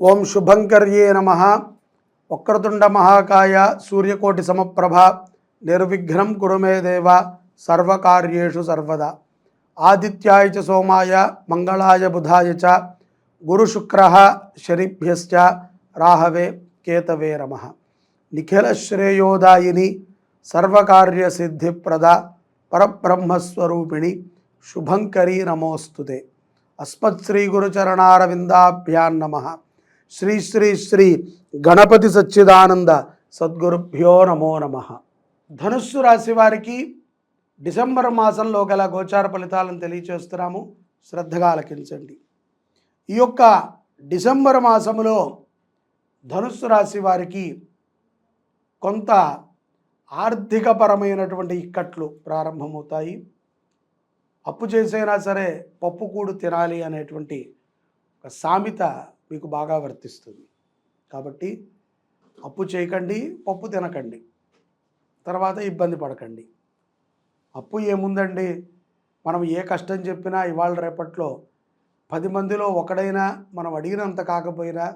ఓం శుభంకర్యే నమ. వక్రతుండ మహాకాయ సూర్యకోటి సమప్రభ. నిర్విఘ్నం కురుమే దేవ. సర్వకార్యేషు సర్వదా. ఆదిత్యాయ చ సోమాయ మంగళాయ బుధాయ చ. గురుశుక్ర శనిభ్యశ్చ. రాహవే కేతవే నమ. నిఖిలశ్రేయోదాయిని సర్వకార్యసిద్ధిప్రద పరబ్రహ్మస్వరూపిణి శుభంకరీ నమోస్తుతే. అస్మత్ శ్రీ గురుచరణారవిందాభ్యాన్నమ శ్రీ శ్రీ శ్రీ గణపతి సచ్చిదానంద సద్గురుభ్యో నమో నమ. ధనుస్సు రాశి వారికి డిసెంబర్ మాసంలో గల గోచార ఫలితాలను తెలియచేస్తున్నాము. శ్రద్ధగా ఆలకించండి. ఈ యొక్క డిసెంబర్ మాసములో ధనుస్సు రాశి వారికి కొంత ఆర్థికపరమైనటువంటి ఇక్కట్లు ప్రారంభమవుతాయి. అప్పు చేసైనా సరే పప్పు కూడు తినాలి అనేటువంటి ఒక సామెత మీకు బాగా వర్తిస్తుంది. కాబట్టి అప్పు చేయకండి పప్పు తినకండి. తర్వాత ఇబ్బంది పడకండి. అప్పు ఏముందండి? మనం ఏ కష్టం చెప్పినా ఇవాళ రేపట్లో పది మందిలో ఒకడైనా మనం అడిగినంత కాకపోయినా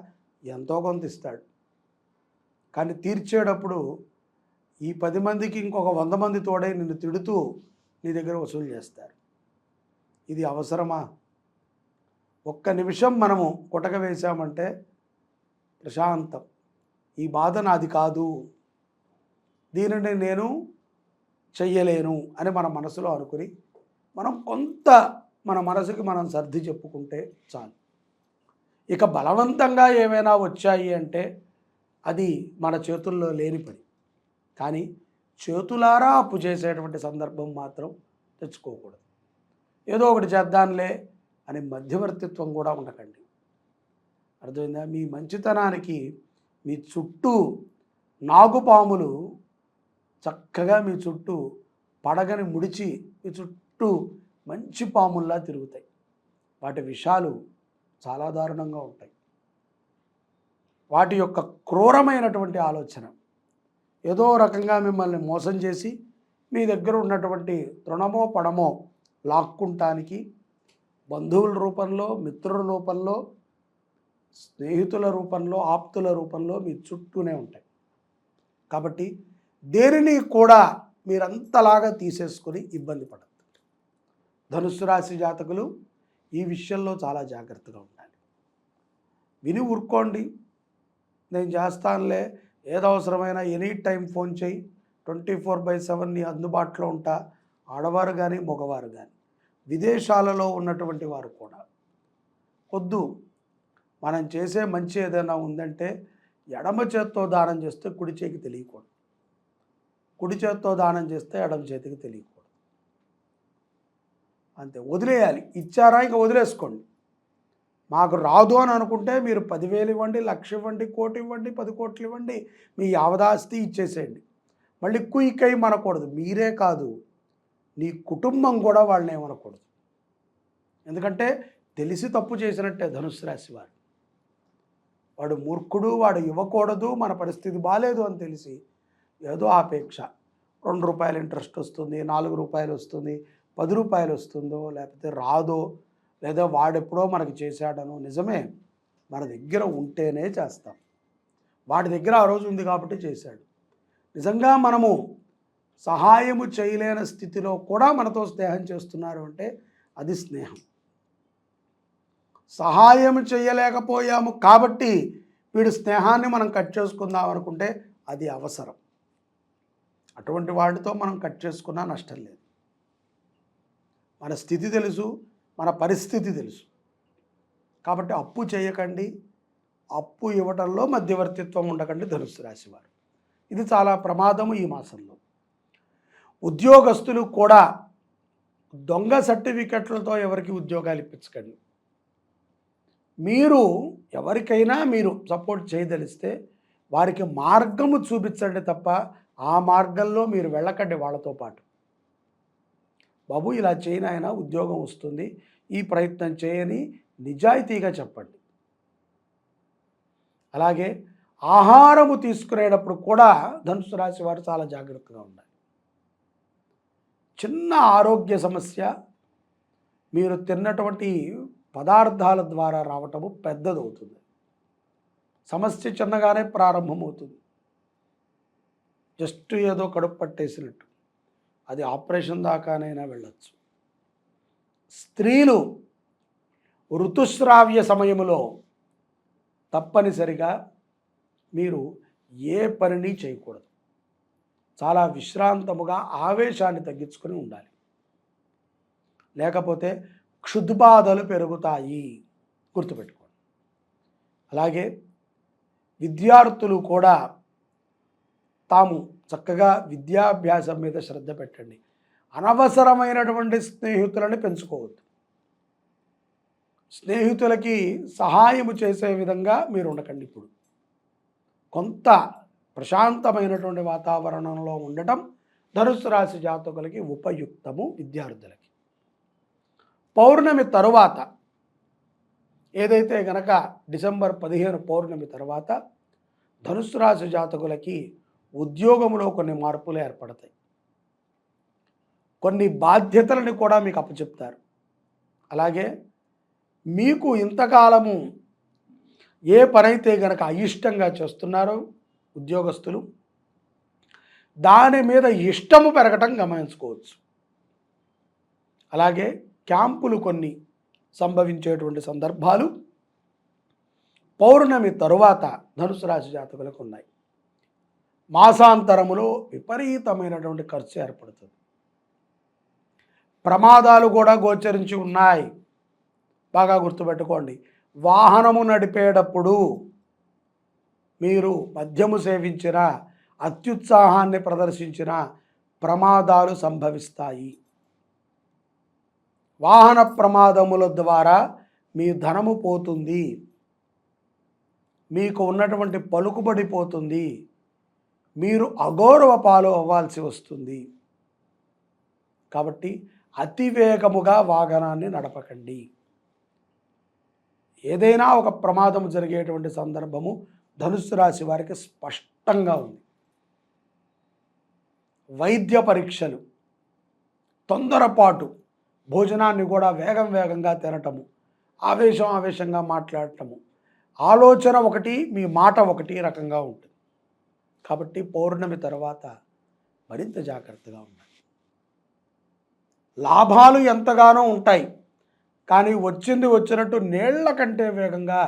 ఎంతో కొంత ఇస్తాడు. కానీ తీర్చేటప్పుడు ఈ పది మందికి ఇంకొక వంద మంది తోడై నిన్ను తిడుతూ నీ దగ్గర వసూలు చేస్తారు. ఇది అవసరమా? ఒక్క నిమిషం మనము కుటక వేశామంటే ప్రశాంతం. ఈ బాధ నాది కాదు. దీనిని నేను చెయ్యలేను అని మన మనసులో అనుకుని మనం కొంత మన మనసుకి మనం సర్ది చెప్పుకుంటే చాలు. ఇక బలవంతంగా ఏమైనా వచ్చాయి అంటే అది మన చేతుల్లో లేని పని. కానీ చేతులారా అప్పు చేసేటువంటి సందర్భం మాత్రం తెచ్చుకోకూడదు. ఏదో ఒకటి చేద్దాంలే అనే మధ్యవర్తిత్వం కూడా ఉండకండి. అర్థమైందా? మీ మంచితనానికి మీ చుట్టూ నాగుపాములు చక్కగా మీ చుట్టూ పడగని ముడిచి మీ చుట్టూ మంచి పాముల్లా తిరుగుతాయి. వాటి విషాలు చాలా దారుణంగా ఉంటాయి. వాటి యొక్క క్రూరమైనటువంటి ఆలోచన. ఏదో రకంగా మిమ్మల్ని మోసం చేసి మీ దగ్గర ఉన్నటువంటి తృణమో పడమో లాక్కుంటానికి బంధువుల రూపంలో మిత్రుల రూపంలో స్నేహితుల రూపంలో ఆప్తుల రూపంలో మీ చుట్టూనే ఉంటాయి. కాబట్టి దేనిని కూడా మీరంతలాగా తీసేసుకొని ఇబ్బంది పడద్దు. ధనుస్సు రాశి జాతకులు ఈ విషయంలో చాలా జాగ్రత్తగా ఉండాలి. విని ఊరుకోండి. నేను చేస్తానులే. ఏదో ఎనీ టైం ఫోన్ చేయి. ట్వంటీ ఫోర్ బై సెవెన్ నీ అందుబాటులో ఉంటా. ఆడవారు కానీ మగవారు కానీ విదేశాలలో ఉన్నటువంటి వారు కూడా. వద్దు మనం చేసే మంచి ఏదైనా ఉందంటే ఎడమ చేత్తో దానం చేస్తే కుడి చేతికి తెలియకూడదు. కుడి చేత్తో దానం చేస్తే ఎడమ చేతికి తెలియకూడదు. అంతే వదిలేయాలి. ఇచ్చారా ఇంకా వదిలేసుకోండి. మాకు రాదు అని అనుకుంటే మీరు పదివేలు ఇవ్వండి లక్ష ఇవ్వండి కోటి ఇవ్వండి పది కోట్లు ఇవ్వండి మీ యావదాస్తి ఇచ్చేసేయండి. మళ్ళీ కుయికై మనకూడదు. మీరే కాదు. నీ కుటుంబం కూడా వాళ్ళని ఏమనకూడదు. ఎందుకంటే తెలిసి తప్పు చేసినట్టే ధనుసు రాశి వారు. వాడు మూర్ఖుడు వాడు ఇవ్వకూడదు మన పరిస్థితి బాగాలేదు అని తెలిసి ఏదో ఆపేక్ష. రెండు రూపాయలు ఇంట్రెస్ట్ వస్తుంది నాలుగు రూపాయలు వస్తుంది పది రూపాయలు వస్తుందో లేకపోతే రాదో లేదా వాడెప్పుడో మనకి చేశాడనో నిజమే. మన దగ్గర ఉంటేనే చేస్తాం. వాడి దగ్గర ఆ రోజు ఉంది కాబట్టి చేశాడు. నిజంగా మనము సహాయము చేయలేని స్థితిలో కూడా మనతో స్నేహం చేస్తున్నారు అంటే అది స్నేహం. సహాయం చేయలేకపోయాము కాబట్టి వీడి స్నేహాన్ని మనం కట్ చేసుకుందాం అనుకుంటే అది అవసరం. అటువంటి వాడితో మనం కట్ చేసుకున్నా నష్టం లేదు. మన స్థితి తెలుసు మన పరిస్థితి తెలుసు. కాబట్టి అప్పు చేయకండి. అప్పు ఇవ్వటంలో మధ్యవర్తిత్వం ఉండకండి ధనుసు రాశివారు ఇది చాలా ప్రమాదము ఈ మాసంలో. ఉద్యోగస్తులు కూడా దొంగ సర్టిఫికెట్లతో ఎవరికి ఉద్యోగాలు ఇప్పించకండి. మీరు ఎవరికైనా మీరు సపోర్ట్ చేయదలిస్తే వారికి మార్గము చూపించండి తప్ప ఆ మార్గంలో మీరు వెళ్ళకండి వాళ్ళతో పాటు. బాబు ఇలా చేయని ఆయన ఉద్యోగం వస్తుంది. ఈ ప్రయత్నం చేయని నిజాయితీగా చెప్పండి. అలాగే ఆహారము తీసుకునేటప్పుడు కూడా ధనుసు రాశి వారు చాలా జాగ్రత్తగా ఉండాలి. చిన్న ఆరోగ్య సమస్య మీరు తిన్నటువంటి పదార్థాల ద్వారా రావటము పెద్దదవుతుంది. సమస్య చిన్నగానే ప్రారంభమవుతుంది. జస్ట్ ఏదో కడుపు పట్టేసినట్టు. అది ఆపరేషన్ దాకానైనా వెళ్ళచ్చు. స్త్రీలు ఋతుస్రావ్య సమయంలో తప్పనిసరిగా మీరు ఏ పనిని చేయకూడదు. చాలా విశ్రాంతముగా ఆవేశాన్ని తగ్గించుకొని ఉండాలి. లేకపోతే క్షుద్బాధలు పెరుగుతాయి. గుర్తుపెట్టుకోండి. అలాగే విద్యార్థులు కూడా తాము చక్కగా విద్యాభ్యాసం మీద శ్రద్ధ పెట్టండి. అనవసరమైనటువంటి స్నేహితులను పెంచుకోవద్దు. స్నేహితులకి సహాయము చేసే విధంగా మీరు ఉండకండి ఇప్పుడు. కొంత ప్రశాంతమైనటువంటి వాతావరణంలో ఉండటం ధనుసు రాశి జాతకులకి ఉపయుక్తము విద్యార్థులకి. పౌర్ణమి తరువాత ఏదైతే గనక డిసెంబర్ పదిహేను పౌర్ణమి తర్వాత ధనుసు రాశి జాతకులకి ఉద్యోగంలో కొన్ని మార్పులు ఏర్పడతాయి. కొన్ని బాధ్యతలను కూడా మీకు అప్పచెప్తారు. అలాగే మీకు ఇంతకాలము ఏ పనైతే గనక అయిష్టంగా చేస్తున్నారో ఉద్యోగస్తులు దాని మీద ఇష్టము పెరగటం గమనించుకోవచ్చు. అలాగే క్యాంపులు కొన్ని సంభవించేటువంటి సందర్భాలు పౌర్ణమి తరువాత ధనుసు రాశి జాతకులకు ఉన్నాయి. మాసాంతరములో విపరీతమైనటువంటి ఖర్చు ఏర్పడుతుంది. ప్రమాదాలు కూడా గోచరించి ఉన్నాయి. బాగా గుర్తుపెట్టుకోండి. వాహనము నడిపేటప్పుడు మీరు మద్యము సేవించిన అత్యుత్సాహాన్ని ప్రదర్శించిన ప్రమాదాలు సంభవిస్తాయి. వాహన ప్రమాదముల ద్వారా మీ ధనము పోతుంది. మీకు ఉన్నటువంటి పలుకుబడి పోతుంది. మీరు అగౌరవ పాలు అవ్వాల్సి వస్తుంది. కాబట్టి అతివేగముగా వాహనాన్ని నడపకండి. ఏదైనా ఒక ప్రమాదం జరిగేటువంటి సందర్భము ధనుస్సు రాశి వారికి స్పష్టంగా ఉంది. వైద్య పరీక్షలు తొందరపాటు భోజనాన్ని కూడా వేగం వేగంగా తినటము ఆవేశం ఆవేశంగా మాట్లాడటము ఆలోచన ఒకటి మీ మాట ఒకటి రకంగా ఉంటుంది. కాబట్టి పౌర్ణమి తర్వాత మరింత జాగ్రత్తగా ఉండాలి. లాభాలు ఎంతగానో ఉంటాయి కానీ వచ్చింది వచ్చినట్టు నీళ్ళ కంటే వేగంగా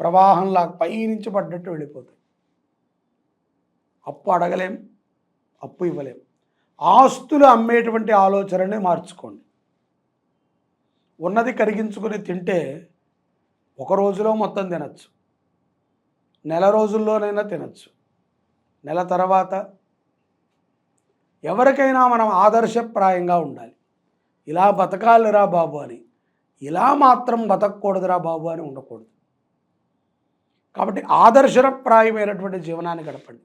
ప్రవాహంలా పైనుంచి పడ్డట్టు వెళ్ళిపోతాయి. అప్పు అడగలేం అప్పు ఇవ్వలేం. ఆస్తులు అమ్మేటువంటి ఆలోచనని మార్చుకోండి. ఉన్నది కరిగించుకొని తింటే ఒక రోజులో మొత్తం తినచ్చు. నెల రోజుల్లోనైనా తినచ్చు. నెల తర్వాత ఎవరికైనా మనం ఆదర్శప్రాయంగా ఉండాలి. ఇలా బతకాలిరా బాబు అని. ఇలా మాత్రం బతకూడదురా బాబు అని ఉండకూడదు. కాబట్టి ఆదర్శప్రాయమైనటువంటి జీవనాన్ని గడపండి.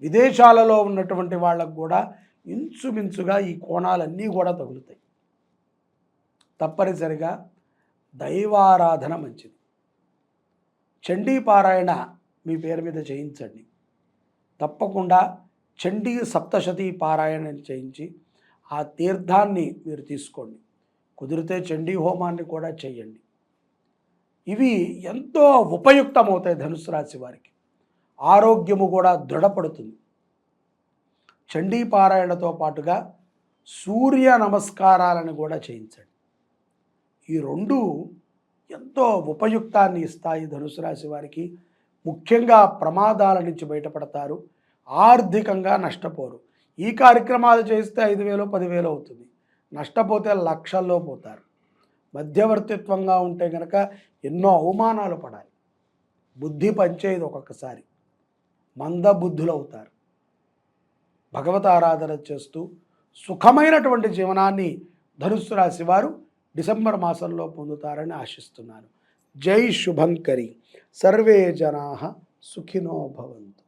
విదేశాలలో ఉన్నటువంటి వాళ్ళకు కూడా ఇంచుమించుగా ఈ కోణాలన్నీ కూడా తగులుతాయి. తప్పనిసరిగా దైవారాధన మంచిది. చండీ పారాయణ మీ పేరు మీద చేయించండి. తప్పకుండా చండీ సప్తశతి పారాయణ చేయించి ఆ తీర్థాన్ని మీరు తీసుకోండి. కుదిరితే చండీ హోమాన్ని కూడా చేయండి. ఇవి ఎంతో ఉపయుక్తమవుతాయి ధనుసు రాశి వారికి. ఆరోగ్యము కూడా దృఢపడుతుంది. చండీ పారాయణతో పాటుగా సూర్య నమస్కారాలను కూడా చేయించండి. ఈ రెండు ఎంతో ఉపయుక్తాన్ని ఇస్తాయి ధనుసు రాశి వారికి. ముఖ్యంగా ప్రమాదాల నుంచి బయటపడతారు. ఆర్థికంగా నష్టపోరు. ఈ కార్యక్రమాలు చేస్తే ఐదు వేలు పదివేలు అవుతుంది. నష్టపోతే లక్షల్లో పోతారు. మధ్యవర్తిత్వంగా ఉంటే కనుక ఎన్నో అవమానాలు పడాలి. బుద్ధి పంచేది ఒక్కొక్కసారి. మంద అవుతారు భగవత ఆరాధన చేస్తూ సుఖమైనటువంటి జీవనాన్ని ధనుస్సు రాశి వారు డిసెంబర్ మాసంలో పొందుతారని ఆశిస్తున్నాను. జై శుభంకరి. సర్వే జనా సుఖినో భవంతు.